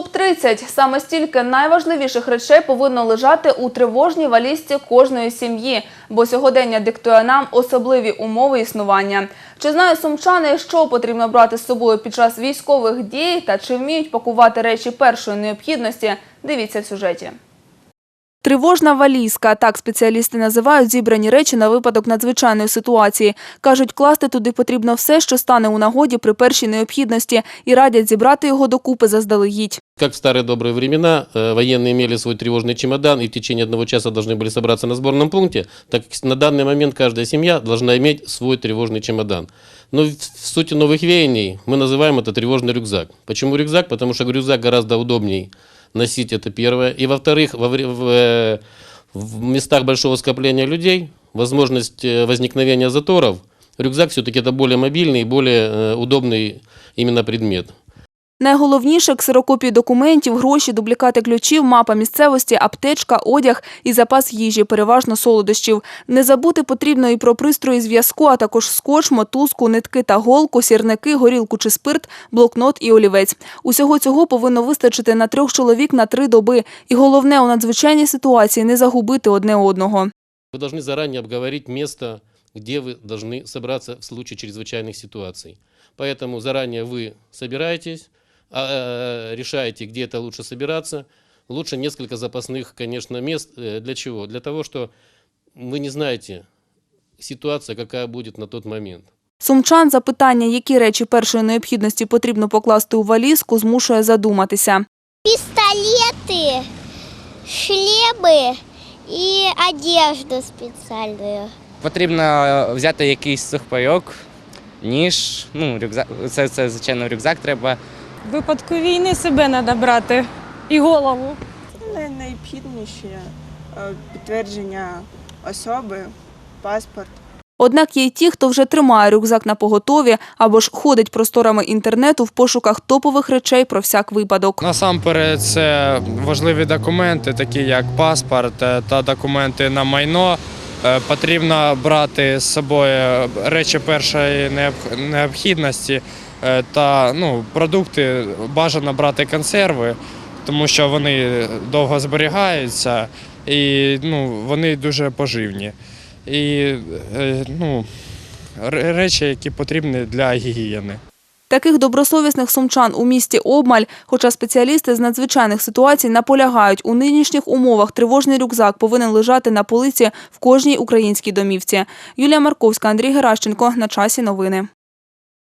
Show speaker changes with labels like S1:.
S1: Топ-30. Саме стільки найважливіших речей повинно лежати у тривожній валізці кожної сім'ї, бо сьогодення диктує нам особливі умови існування. Чи знають сумчани, що потрібно брати з собою під час військових дій та чи вміють пакувати речі першої необхідності? Дивіться в сюжеті. Тривожна валізка – так спеціалісти називають зібрані речі на випадок надзвичайної ситуації. Кажуть, класти туди потрібно все, що стане у нагоді при першій необхідності, і радять зібрати його докупи заздалегідь.
S2: Как в старые добрые времена, э, военные имели свой тревожный чемодан и в течение одного часа должны были собраться на сборном пункте, так на данный момент каждая семья должна иметь свой тревожный чемодан. Но в сути новых веяний мы называем это тревожный рюкзак. Почему рюкзак? Потому что рюкзак гораздо удобней носить, это первое. И во-вторых, во в, э, в местах большого скопления людей, возможность э, возникновения заторов, рюкзак все-таки это более мобильный и более удобный именно предмет.
S1: Найголовніше – ксерокопії документів, гроші, дублікати ключів, мапа місцевості, аптечка, одяг і запас їжі, переважно солодощів. Не забути потрібно і про пристрої зв'язку, а також скотч, мотузку, нитки та голку, сірники, горілку чи спирт, блокнот і олівець. Усього цього повинно вистачити на трьох чоловік на три доби. І головне у надзвичайній ситуації – не загубити одне одного.
S2: Вы должны заранее обговорить место, где вы должны собраться в случае чрезвычайных ситуаций. Поэтому заранее вы собираетесь, а, э, решаете, где это лучше собираться. Лучше несколько запасных, конечно, мест. Э, Для чего? Для того, что вы не знаете ситуация, какая будет на тот момент.
S1: Сумчан запитання, які речі першої необхідності потрібно покласти у валізку, змушує задуматися.
S3: пистолеты, шлемы и одежду специальную.
S4: Потрібно е, взяти якийсь сухпайок, ніж, ну, рюкзак, це, це звичайно рюкзак треба.
S5: В випадку війни себе треба брати і голову.
S6: Найнеобхідніші е, підтвердження особи, паспорт.
S1: Однак є й ті, хто вже тримає рюкзак на поготові або ж ходить просторами інтернету в пошуках топових речей про всяк випадок.
S7: Насамперед, це важливі документи, такі як паспорт е, та документи на майно. Е, Потрібно брати з собою речі першої необх- необхідності та ну, продукти. Бажано брати консерви, тому що вони довго зберігаються і ну, вони дуже поживні. І е, ну, речі, які потрібні для гігієни.
S1: Таких добросовісних сумчан у місті обмаль, хоча спеціалісти з надзвичайних ситуацій наполягають, у нинішніх умовах тривожний рюкзак повинен лежати на полиці в кожній українській домівці. Юлія Марковська, Андрій Геращенко. На часі новини.